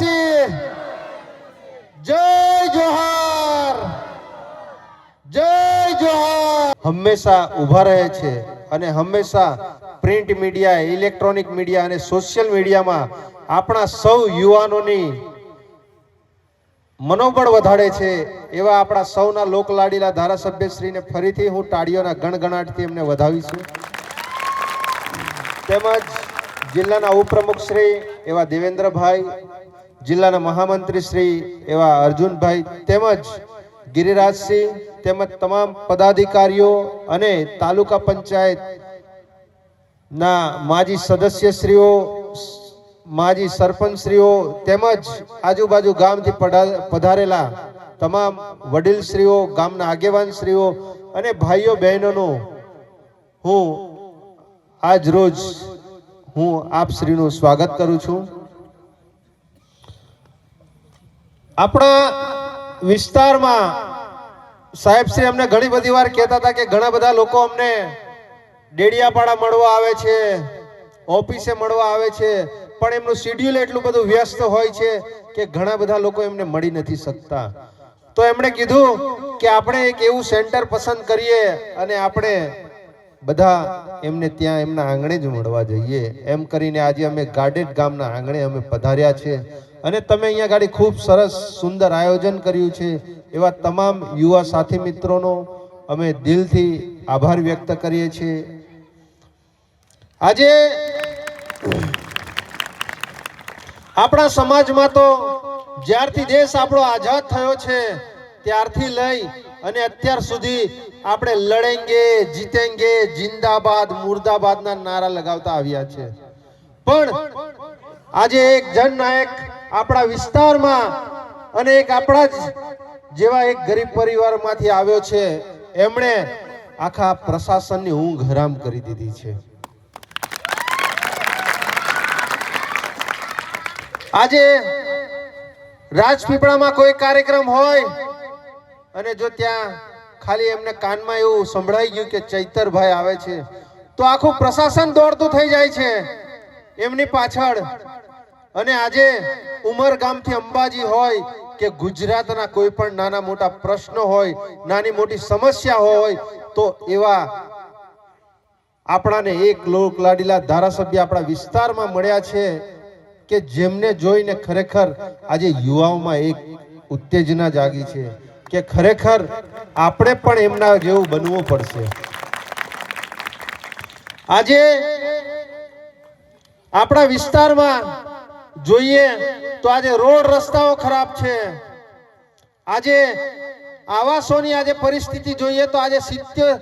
આદિવાસી જય જોહાર. જય જોહાર. હંમેશા ઊભા રહે છે અને હંમેશા પ્રિન્ટ મીડિયા, ઇલેક્ટ્રોનિક મીડિયા અને સોશિયલ મીડિયામાં આપણા સૌ યુવાનોની મનોબળ વધારે છે. એવા આપણા સૌના લોકલાડીલા ધારાસભ્યશ્રીને ફરીથી હું તાળીઓના ગણગણાટથી એમને વધાવીશું. તેમજ જિલ્લાના ઉપપ્રમુખ શ્રી એવા દેવેન્દ્રભાઈ, જિલ્લાના મહામંત્રી શ્રી એવા અર્જુનભાઈ તેમજ ગિરિરાજસિંહ તેમજ તમામ પદાધિકારીઓ અને તાલુકા પંચાયત ના માજી સદસ્યશ્રીઓ, માજી સરપંચશ્રીઓ તેમજ આજુબાજુ ગામથી પધારેલા તમામ વડીલશ્રીઓ, ગામના આગેવાનશ્રીઓ અને ભાઈઓ બહેનોનું હું આજ રોજ હું આપ શ્રીનું સ્વાગત કરું છું. આપણા વિસ્તારમાં સાહેબ શ્રી અમને ઘણી બધી વાર કહેતા હતા કે ઘણા બધા લોકો અમને ડેડિયાપાડા મળવા આવે છે, ઓફિસે મળવા આવે છે, પણ એમનું શિડ્યુલ એટલું બધું વ્યસ્ત હોય છે કે ઘણા બધા લોકો એમને મળી નથી શકતા. તો એમણે કીધું કે આપણે એક એવું સેન્ટર પસંદ કરીએ અને આપણે બધા એમને ત્યાં એમના આંગણે જ મળવા જઈએ. એમ કરીને આજે અમે ગાર્ડેડ ગામના આંગણે અમે પધાર્યા છે. અને તમે અહીંયા ગાડી ખૂબ સરસ સુંદર આયોજન કર્યું છે. એવા તમામ યુવા સાથી મિત્રોનો અમે દિલથી આભાર વ્યક્ત કરીએ છીએ. આજે આપણા સમાજમાં તો જ્યારથી દેશ આપણો આઝાદ થયો છે, ત્યારથી લઈ અને અત્યાર સુધી આપણે લડેંગે, જીતેંગે, જિંદાબાદ, મુર્દાબાદના નારા લગાવતા આવ્યા છે. પણ આજે એક જનનાયક આપણા વિસ્તારમાં અને એક આપણા જ જેવા એક ગરીબ પરિવારમાંથી આવ્યો છે, એમણે આખા પ્રશાસનની ઊંઘ હરામ કરી દીધી છે. આજે રાજપીપળામાં કોઈ કાર્યક્રમ હોય અને જો ત્યાં ખાલી એમને કાનમાં એવું સંભળાઈ ગયું કે ચૈતરભાઈ આવે છે, તો આખું પ્રશાસન દોડતું થઈ જાય છે એમની પાછળ. અને આજે ઉમરગામથી અંબાજી હોય કે ગુજરાતના કોઈ પણ નાના મોટા પ્રશ્નો હોય, નાની મોટી સમસ્યા હોય, તો એવા આપણાને એક લોક લાડીલા ધારાસભ્ય આપણા વિસ્તારમાં મળ્યા છે કે જેમને જોઈને ખરેખર આજે યુવાઓમાં એક ઉત્તેજના જાગી છે. કે ખરેખર આપણે પણ એમના જેવું બનવું પડશે. આજે આપણા વિસ્તારમાં જોઈએ તો આજે રોડ રસ્તાઓ ખરાબ છે. આજે આવાસોની આજે પરિસ્થિતિ જોઈએ તો આજે સિત્તેર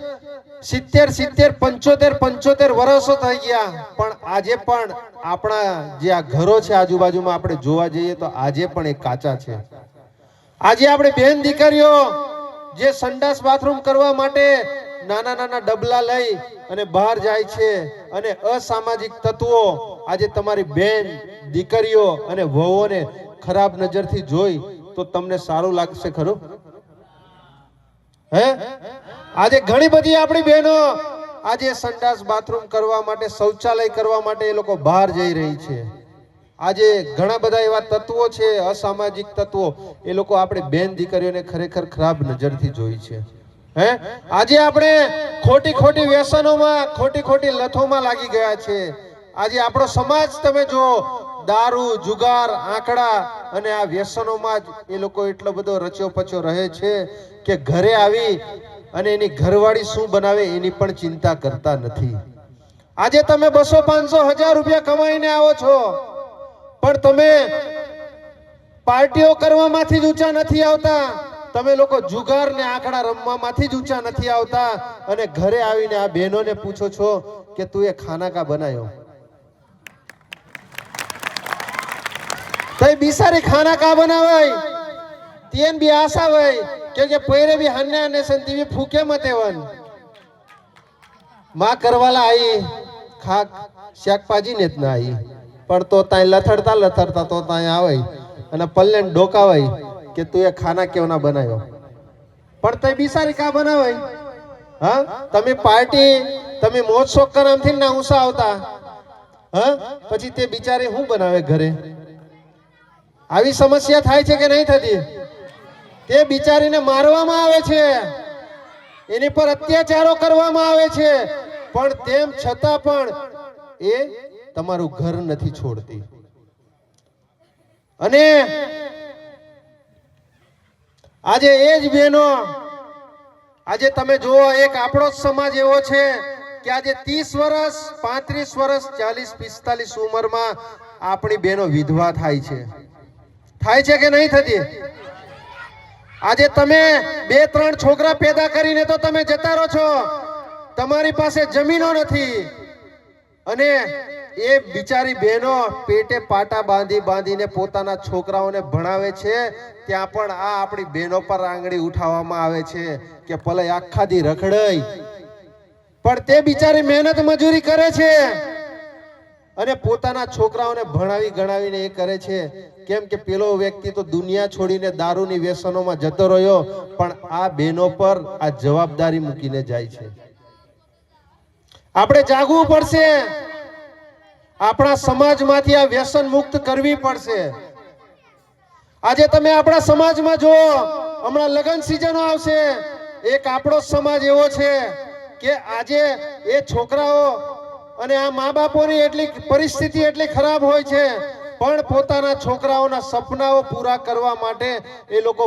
સિત્તેર સિત્તેર, પંચોતેર પંચોતેર વર્ષો થઈ ગયા. પણ આજે પણ આપણા જે આ ઘરો છે આજુબાજુમાં આપણે જોવા જઈએ તો આજે પણ એ કાચા છે. આજે આપણે બેન દીકરીઓ જે સંડાસ બાથરૂમ કરવા માટે નાના નાના ડબલા લઈ અને બહાર જાય છે અને અસામાજિક તત્વો આજે તમારી બેન દીકરીઓ અને વહુઓને ખરાબ નજરથી જોઈ તો તમને સારું લાગશે ખરું? હે? આજે ઘણી બધી આપણી બહેનો આજે સંડાસ બાથરૂમ કરવા માટે, શૌચાલય કરવા માટે એ લોકો બહાર જઈ રહી છે. આજે ઘણા બધા એવા તત્વો છે, અસામાજિક તત્વો, એ લોકો આપણે બેન દીકરીઓને ખરેખર ખરાબ નજરથી જોઈ છે. હે? આજે આપણે ખોટી ખોટી વ્યસનોમાં, ખોટી ખોટી લથોમાં લાગી ગયા છે. આજે આપણો સમાજ તમે જો દારૂ, જુગાર, આંકડા અને આ વ્યસનોમાં જ એ લોકો એટલો બધો રચ્યો પચ્યો રહે છે કે ઘરે આવી અને એની ઘરવાળી શું બનાવે એની પણ ચિંતા કરતા નથી. આજે તમે બસો પાંચસો હજાર રૂપિયા કમાઈને આવો છો. પણ તમે પાર્ટીઓ કરવામાંથી જ ઊંચા નથી આવતા. તમે લોકો જુગાર ને આંકડા રમવામાંથી જ ઊંચા નથી આવતા. અને ઘરે આવીને આ બહેનોને પૂછો છો કે તું એ ખાના કા બનાયો? તઈ બિસારી ખાના કા બનાવાય. તેન બી આશા હોય કે કે પૈરે બી હન્યા ને સંતી બી ફૂકે મતે વનમાં કરવાલા આઈ, ખાક, શાકભાજી ને જ ના આઈ. પણ તો ત્યાં લથડતા લથડતા તો ત્યાં આવે. અને પલ્લે ડોકાવાય કે તું એ ખાના કેવ ના બનાવ્યો. પણ તઈ બિસારી કા બનાવાય? હા? તમે પાર્ટી, તમે મોજ શોખ કરામથી ના ઉસા આવતા. હા? પછી તે બિચારી શું બનાવે ઘરે? આવી સમસ્યા થાય છે કે નહીં થતી? તે બિચારીને મારવામાં આવે છે. એની પર અત્યાચારો કરવામાં આવે છે. પણ તેમ છતાં પણ એ તમારું ઘર નથી છોડતી. અને આજે એ જ બહેનો, આજે તમે જુઓ, એક આપણો સમાજ એવો છે કે આજે ત્રીસ વર્ષ, પાંત્રીસ વર્ષ, ચાલીસ, પિસ્તાલીસ ઉંમરમાં આપણી બહેનો વિધવા થાય છે. થાય છે કે નહીં થતી? આજે તમે બે, ત્રણ છોકરા પેદા કરીને તો તમે જતા રહો છો. તમારી પાસે જમીનો નથી. અને એ બિચારી બહેનો પેટે પાટા બાંધી બાંધીને પોતાના છોકરાઓને ભણાવે છે, ત્યાં પણ આ આપણી બહેનો પર આંગળી ઉઠાવવામાં આવે છે કે ભલે આખા દી રખડાઈ પણ તે બિચારી મહેનત મજૂરી કરે છે અને પોતાના છોકરાઓને ભણાવી ગણાવીને એ કરે છે. કેમ કે પેલો વ્યક્તિ તો દુનિયા છોડીને દારૂની વ્યસનોમાં જતો રહ્યો, પણ આ બહેનો પર આ જવાબદારી મૂકીને જાય છે. આપણે જાગવું પડશે. આપણા સમાજમાંથી આ વ્યસન મુક્ત કરવી પડશે. આજે તમે આપણા સમાજમાં જુઓ, હમણાં લગ્ન સિઝનો આવશે. એક આપણો સમાજ એવો છે કે આજે એ છોકરાઓ અને આ મા બાપોની એટલી પરિસ્થિતિ એટલી ખરાબ હોય છે, પણ પોતાના છોકરાઓના સપનાઓ પૂરા કરવા માટે એ લોકો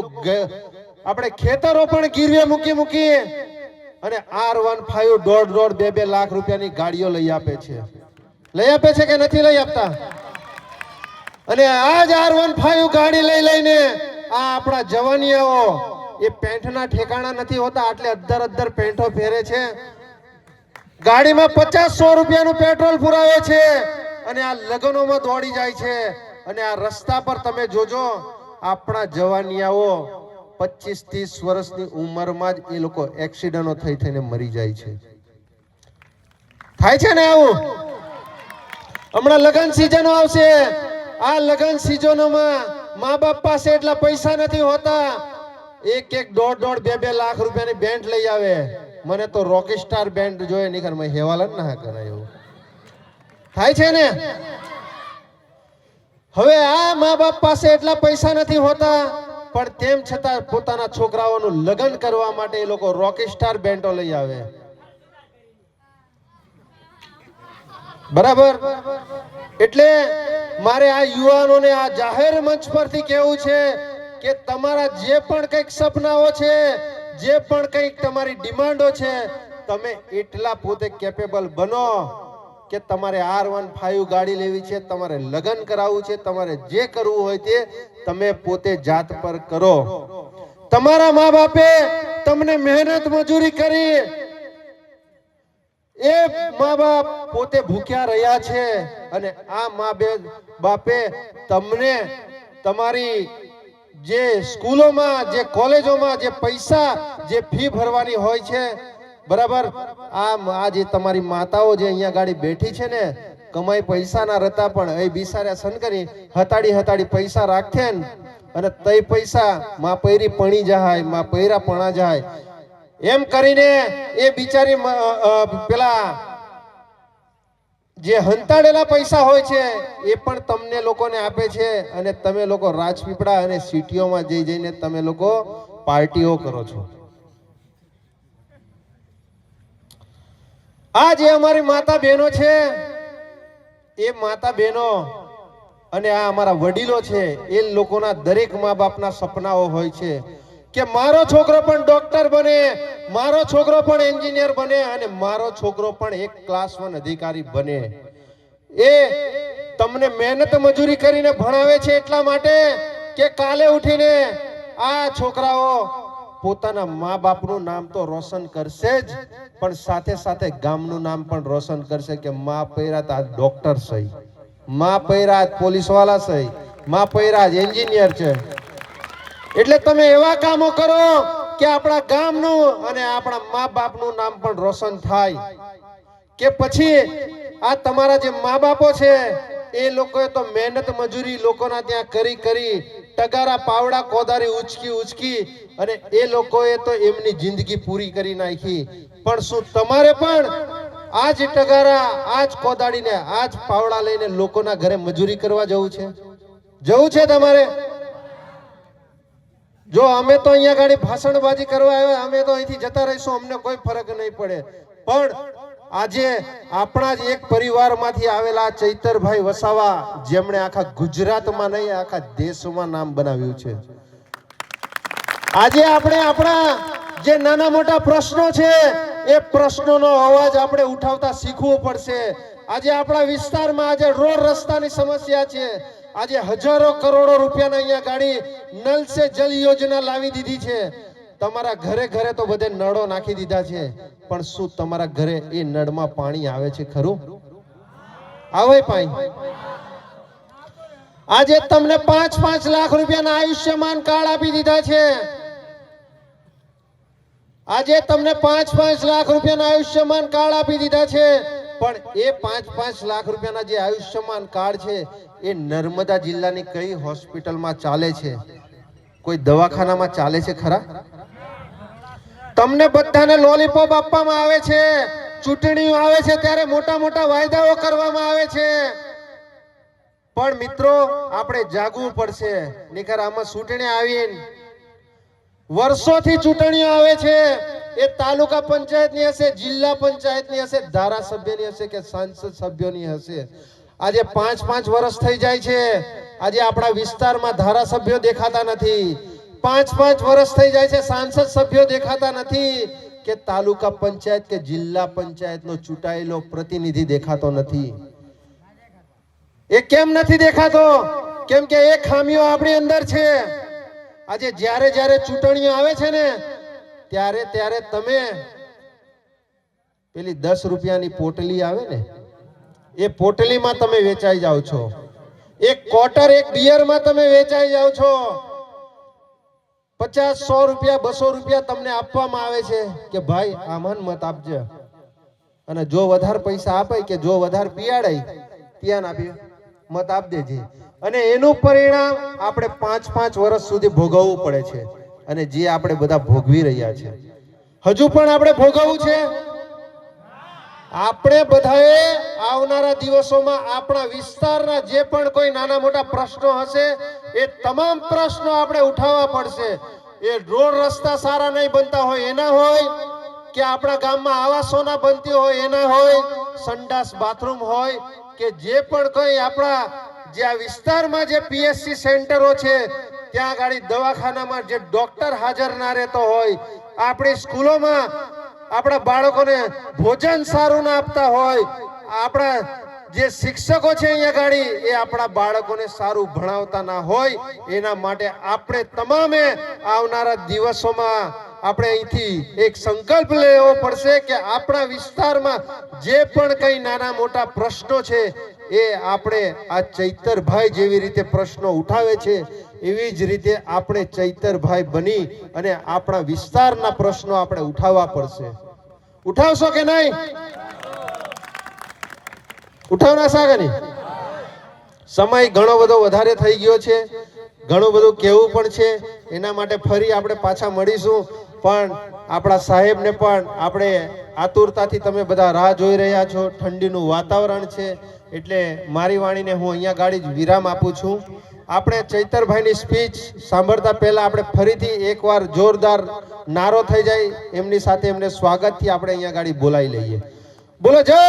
આપણે ખેતરો પણ ગીરવે મૂકી મૂકી અને આર વન ફાઈવ દોઢ દોઢ બે બે લાખ રૂપિયાની ગાડીઓ લઈ આપે છે. લઈ આપે છે કે નથી લઈ આપતા? અને આ જ આર વન ફાઈવ ગાડી લઈ લઈને આ આપણા જવાનીઓ એ પેન્ટના ઠેકાણા નથી હોતા, આટલે અદ્ધર અદ્ધર પેન્ટો ફેરે છે. ગાડીમાં પચાસ સો રૂપિયાનું પેટ્રોલ પુરાવે છે અને આ લગ્નોમાં દોડી જાય છે. અને આ રસ્તા પર તમે જોજો, આપણા જવાનિયાઓ પચીસ ત્રીસ વર્ષની ઉંમરમાં જ એ લોકો એક્સિડન્ટો થઈ થઈને મરી જાય છે. થાય છે ને આવું? હમણાં લગ્ન સિઝનો આવશે. આ લગ્ન સિઝનોમાં મા બાપ પાસે એટલા પૈસા નથી હોતા. એક એક દોઢ દોઢ બે બે લાખ રૂપિયાની બેન્ડ લઈ આવે. મને તો રોકી સ્ટાર બેન્ડ જોઈએ, નહીં ખર મેં જ ના કરાય. એવું થાય છે ને? હવે આ મા બાપ પાસે એટલા પૈસા નથી હોતા. પણ તેમ છતાં પોતાના છોકરાઓનું લગ્ન કરવા માટે એ લોકો રોકી સ્ટાર બેન્ડો લઈ આવે. બરાબર? એટલે મારે આ યુવાનોને આ જાહેર મંચ પરથી કહેવું છે કે તમારા જે પણ કંઈક સપનાઓ છે, જે પણ કંઈક તમારી ડિમાન્ડો છે, તમે એટલા પોતે કેપેબલ બનો કે તમારે આર વન ફાઈવ ગાડી લેવી છે, તમારે લગ્ન કરાવવું છે, તમારે જે કરવું હોય તે તમે પોતે જાત પર કરો. તમારા મા બાપે તમને મહેનત મજૂરી કરી એ મા બાપ પોતે ભૂખ્યા રહ્યા છે અને આ મા બે બાપે તમને તમારી જે સ્કૂલોમાં, જે કોલેજોમાં જે પૈસા, જે ફી ભરવાની હોય છે, બરાબર? આ આ જે તમારી માતાઓ જે અહીંયા ગાડી બેઠી છે ને, કમાઈ પૈસા ના રહેતા પણ, એ બિસાર્યા સનકરી હતાડી હતાડી પૈસા રાખે ને, અને તઈ પૈસા માં પૈરી પણી જાય, માં પૈરા પણા જાય. એમ કરીને એ બિચારી પેલા જે હંતાડેલા પૈસા હોય છે, એ પણ તમને લોકોને આપે છે અને તમે લોકો રાજપીપળા અને સિટીઓમાં જઈ જઈને તમે લોકો પાર્ટીઓ કરો છો. આ જે અમારી માતા બહેનો છે, એ માતા બહેનો અને આ અમારા વડીલો છે, એ લોકોના દરેક મા બાપના સપનાઓ હોય છે. કે મારો છોકરો પણ ડોક્ટર બને, મારો છોકરો પણ એન્જિનિયર બને અને મારો છોકરો પણ એક ક્લાસ વન અધિકારી બને. એ તમને મહેનત મજૂરી કરીને ભણાવે છે એટલા માટે કે કાલે ઉઠીને આ છોકરાઓ પોતાના મા બાપનું નામ તો રોશન કરશે જ, પણ સાથે સાથે ગામનું નામ પણ રોશન કરશે કે મા પૈરા આ ડોક્ટર સહી. મા પૈરા પોલીસવાળા સહી. મા પૈરા એન્જિનિયર છે. એટલે તમે એવા કામો કરો કે આપણા ગામનું અને આપણા મા બાપનું નામ પણ રોશન થાય. કે પછી આ તમારા જે મા બાપો છે, એ લોકોએ તો મહેનત મજૂરી લોકોના ત્યાં કરી કરી ટગારા પાવડા કોદારી ઉચકી ઉચકી અને એ લોકોએ તો એમની જિંદગી પૂરી કરી નાખી. પણ શું તમારે પણ આ જ ટગારા, આજ આ જ પાવડા લઈને લોકોના ઘરે મજૂરી કરવા જવું છે? જવું છે તમારે? જો અમે તો અહીંયા ગાડી ભાષણબાજી કરવા આવ્યા, અમે તો અહીંથી જતા રહીશું, અમને કોઈ ફરક નહીં પડે. પણ આજે આપણા જ એક પરિવારમાંથી આવેલા ચૈતરભાઈ વસાવા, જેમણે આખા ગુજરાતમાં નહીં, આખા દેશમાં નામ બનાવ્યું છે. આજે આપણે આપણા જે નાના મોટા પ્રશ્નો છે, એ પ્રશ્નોનો અવાજ આપણે ઉઠાવતા શીખવો પડશે. આજે આપણા વિસ્તારમાં આજે રોડ રસ્તાની સમસ્યા છે. આજે હજારો કરોડો રૂપિયાના અહીંયા ગાડી નલ સે જલ યોજના લાવી દીધી છે. તમારા ઘરે ઘરે તો બધે નળો નાખી દીધા છે. પણ શું તમારા ઘરે એ નળમાં પાણી આવે છે ખરું? આવે પાણી. આજે તમને પાંચ પાંચ લાખ રૂપિયાના આયુષ્યમાન કાર્ડ આપી દીધા છે. આજે તમને પાંચ પાંચ લાખ રૂપિયાના આયુષ્યમાન કાર્ડ આપી દીધા છે. પણ એ પાંચ પાંચ લાખ રૂપિયાના જે આયુષ્યમાન કાર્ડ છે, એ નર્મદા જિલ્લાની કઈ હોસ્પિટલમાં ચાલે છે? કોઈ દવાખાનામાં ચાલે છે ખરા? તમને બધાને લોલીપોપ આપવામાં આવે છે, ચૂંટણીઓ આવે છે, ત્યારે મોટા મોટા વાયદાઓ કરવામાં આવે છે. પણ મિત્રો, આપણે જાગવું પડશે. નહીતર આમાં ચૂંટણી આવીને વર્ષોથી ચૂંટણીઓ આવે છે. એ તાલુકા પંચાયતની હશે, જિલ્લા પંચાયતની હશે, ધારાસભ્યની હશે કે સાંસદ સભ્યોની હશે? આજે પાંચ પાંચ વર્ષ થઈ જાય છે. આજે આપણા વિસ્તારમાં ધારાસભ્યો દેખાતા નથી. પાંચ પાંચ વર્ષ થઈ જાય છે, સાંસદ સભ્યો દેખાતા નથી. કે તાલુકા પંચાયત કે જિલ્લા પંચાયતનો ચૂંટાયેલો પ્રતિનિધિ દેખાતો નથી. એ કેમ નથી દેખાતો? કેમ કે એ ખામીઓ આપણી અંદર છે. આજે જ્યારે જ્યારે ચૂંટણીઓ આવે છે ને ત્યારે ત્યારે તમે પેલી દસ રૂપિયાની પોટલી આવે ને, એ પોટલીમાં તમે વેચાઈ જાઓ છો. એક ક્વાર્ટર એક બિયરમાં તમે વેચાઈ જાઓ છો. પચાસ, સો રૂપિયા, બસો રૂપિયા તમને આપવામાં આવે છે કે ભાઈ, આમાં મત આપજે. અને જો વધારે પૈસા આપે કે જો વધારે પીયાડાય, ત્યાં આપી મત આપ દેજે અને એનું પરિણામ આપણે પાંચ પાંચ વર્ષ સુધી ભોગવવું પડે છે. અને જે આપણે બધા ભોગવી રહ્યા છે. હજુ પણ આપણે ભોગવવું છે? આપણે બધાએ આવનારા દિવસોમાં આપણા વિસ્તારના જે પણ કોઈ નાના મોટા પ્રશ્નો હશે, એ તમામ પ્રશ્નો આપણે ઉઠાવવા પડશે. એ રોડ રસ્તા સારા નહીં બનતા હોય એના હોય, કે આપણા ગામમાં આવાસોના બનતી હોય એના હોય, સંડાસ બાથરૂમ હોય, કે જે પણ કોઈ આપણા જે આ વિસ્તારમાં જે પીએસસી સેન્ટરો છે ત્યાં ગાડી દવાખાનામાં જે ડોક્ટર હાજર ના રહેતો હોય, આપણી સ્કૂલોમાં આપણા બાળકોને ભોજન સારું ના આપતા હોય, આપણા જે શિક્ષકો છે અહીંયા ગાડી, એ આપણા બાળકોને સારું ભણાવતા ના હોય, એના માટે આપણે તમામે આવનારા દિવસોમાં આપણે અહીંથી એક સંકલ્પ લેવો પડશે કે આપણા વિસ્તારમાં જે પણ કંઈ નાના મોટા પ્રશ્નો છે એ આપણે આ ચૈતરભાઈ જેવી રીતે પ્રશ્નો ઉઠાવે છે, એવી જ રીતે આપણે ચૈતરભાઈ બની અને આપણા વિસ્તારના પ્રશ્નો આપણે ઉઠાવવા પડશે. ઉઠાવશો કે નહીં? ઉઠાવના સાગની સમય ઘણો બધો વધારે થઈ ગયો છે, ઘણું બધું કહેવું પણ છે, એના માટે ફરી આપણે પાછા મળીશું, પણ આપણા સાહેબને પણ આપણે આતુરતાથી તમે બધા રાહ જોઈ રહ્યા છો. ઠંડીનું વાતાવરણ છે. એટલે મારી વાણીને હું અહીંયા ગાડી જ વિરામ આપું છું. આપણે ચૈતરભાઈની સ્પીચ સાંભળતા પહેલા આપણે ફરીથી એકવાર જોરદાર નારો થઈ જાય. એમની સાથે એમને સ્વાગતથી આપણે અહીંયા ગાડી બોલાવી લઈએ. બોલો, જય